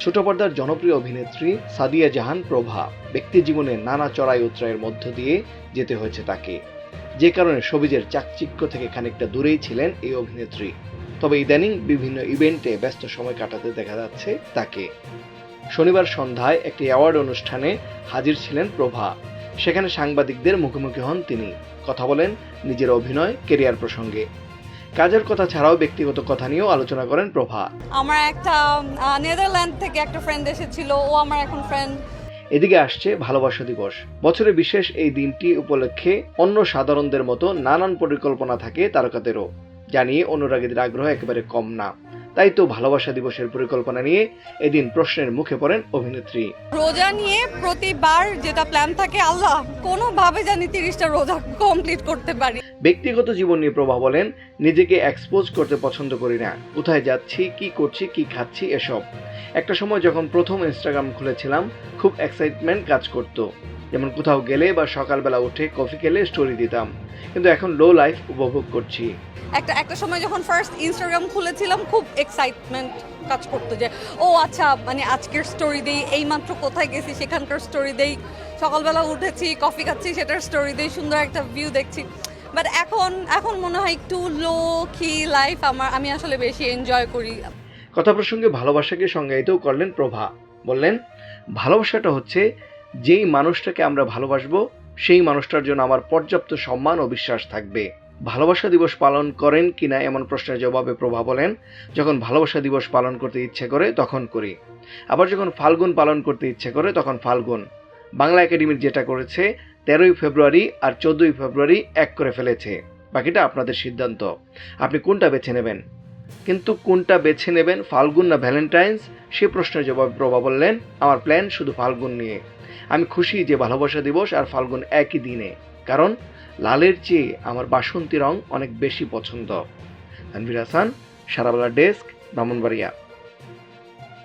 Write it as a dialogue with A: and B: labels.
A: ছোট পর্দার জনপ্রিয় অভিনেত্রী সাদিয়া জাহান প্রভা ব্যক্তি জীবনে নানা চড়াই উতরাইয়ের মধ্য দিয়ে যেতে হয়েছে তাকে। যে কারণে সবিজের চাকচিক্য থেকে খানিকটা দূরেই ছিলেন এই অভিনেত্রী। তবে ইদানিং বিভিন্ন ইভেন্টে ব্যস্ত সময় কাটাতে দেখা যাচ্ছে তাকে। শনিবার সন্ধ্যায় একটি অ্যাওয়ার্ড অনুষ্ঠানে হাজির ছিলেন প্রভা। সেখানে সাংবাদিকদের মুখোমুখি হন তিনি। কথা বলেন নিজের অভিনয় কেরিয়ার প্রসঙ্গে। কাজের কথা ছাড়াও ব্যক্তিগত কথা নিয়েও আলোচনা করেন প্রভা।
B: আমার একটা নেদারল্যান্ড থেকে একটা ফ্রেন্ড এসেছিল ও আমার এখন ফ্রেন্ড
A: এদিকে আসছে ভালোবাসা দিবস। বছরে বিশেষ এই দিনটি উপলক্ষে অন্য সাধারণদের মতো নানান পরিকল্পনা থাকে তারকাদেরও। জানিয়ে অনুরাগীদের আগ্রহ একেবারে কম না। তাই তো ভালোবাসা দিবসের পরিকল্পনা নিয়ে এদিন প্রশ্নের মুখে পড়েন অভিনেত্রী।
B: রোজা নিয়ে প্রতিবার যেটা প্ল্যান থাকে আল্লাহ কোনোভাবে জানি তিরিশটা রোজা কমপ্লিট করতে পারি।
A: ব্যক্তিগত জীবন নিয়ে প্রভা বলেন নিজেকে এক্সপোজ করতে পছন্দ করি না। কোথায় যাচ্ছি কি করছি কি খাচ্ছি এসব। একটা সময় যখন প্রথম ইনস্টাগ্রাম খুলেছিলাম খুব এক্সাইটমেন্ট কাজ করতো। যেমন কোথাও গেলে বা সকালবেলা উঠে কফি খেলে স্টোরি দিতাম। কিন্তু এখন লো লাইফ উপভোগ করছি।
B: একটা একটা সময় যখন ফার্স্ট ইনস্টাগ্রাম খুলেছিলাম খুব এক্সাইটমেন্ট কাজ করতো যে ও আচ্ছা মানে আজকের স্টোরি দেই এইমাত্র কোথায় গেছি সেখানকার স্টোরি দেই সকালবেলা উঠেছি কফি খাচ্ছি সেটার স্টোরি দেই সুন্দর একটা ভিউ দেখছি। বাট এখন এখন মনে হয় একটু লো কি লাইফ আমার আমি আসলে বেশি এনজয় করি।
A: কথা প্রসঙ্গে ভালোবাসাকে সংজ্ঞায়িতও করলেন প্রভা। বললেন ভালোবাসাটা হচ্ছে যেই মানুষটাকে আমরা ভালোবাসবো, সেই মানুষটার জন্য আমার পর্যাপ্ত সম্মান ও বিশ্বাস থাকবে। ভালোবাসা দিবস পালন করেন কিনা এমন প্রশ্নের জবাবে প্রভা বলেন, যখন ভালোবাসা দিবস পালন করতে ইচ্ছে করে, তখন করি। আবার যখন ফাল্গুন পালন করতে ইচ্ছে করে, তখন ফাল্গুন। বাংলা একাডেমির যেটা করেছে, তেরোই ফেব্রুয়ারি আর চোদ্দই ফেব্রুয়ারি এক করে ফেলেছে। বাকিটা আপনাদের সিদ্ধান্ত। আপনি কোনটা বেছে নেবেন? কিন্তু কোনটা বেছে নেবেন ফাল্গুন না ভ্যালেন্টাইন্স? সে প্রশ্নের জবাবে প্রভা বললেন, আমার প্ল্যান শুধু ফাল্গুন নিয়ে। আমি খুশি যে ভালোবাসা দিবস আর ফাল্গুন একই দিনে। কারণ লালের চেয়ে আমার বাসন্তী রং অনেক বেশি পছন্দ। তানভীর হাসান, সারাবেলা ডেস্ক, ব্রাহ্মণবাড়িয়া।